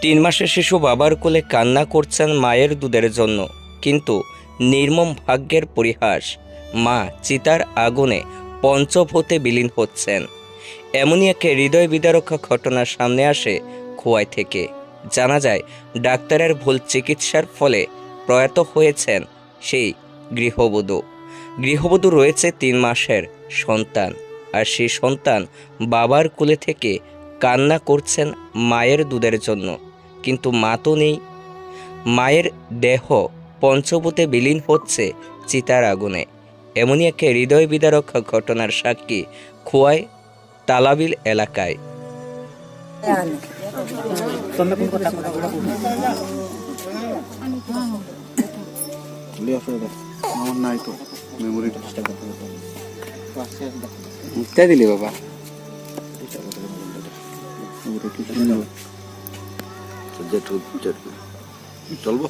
তিন মাসের শিশু বাবার কোলে কান্না করছেন মায়ের দুধের জন্য। কিন্তু নির্মম ভাগ্যের পরিহাস, মা চিতার আগুনে পঞ্চভূতে বিলীন হচ্ছেন। এমনই এক হৃদয় বিদারক ঘটনা সামনে আসে খোয়াই থেকে। জানা যায়, ডাক্তারের ভুল চিকিৎসার ফলে প্রয়াত হয়েছেন সেই গৃহবধূ। গৃহবধূ রয়েছে তিন মাসের সন্তান আর সেই সন্তান বাবার কোলে থেকে কান্না করছেন মায়ের দুধের জন্য। কিন্তু মা তো নেই। মায়ের দেহ পঞ্চভূতে বিলীন হচ্ছে চিতার আগুনে। এমনই এক হৃদয় বিদারক ঘটনার সাক্ষী খোয়াই তালাবিল এলাকায়। দিলি বাবা। চলবো?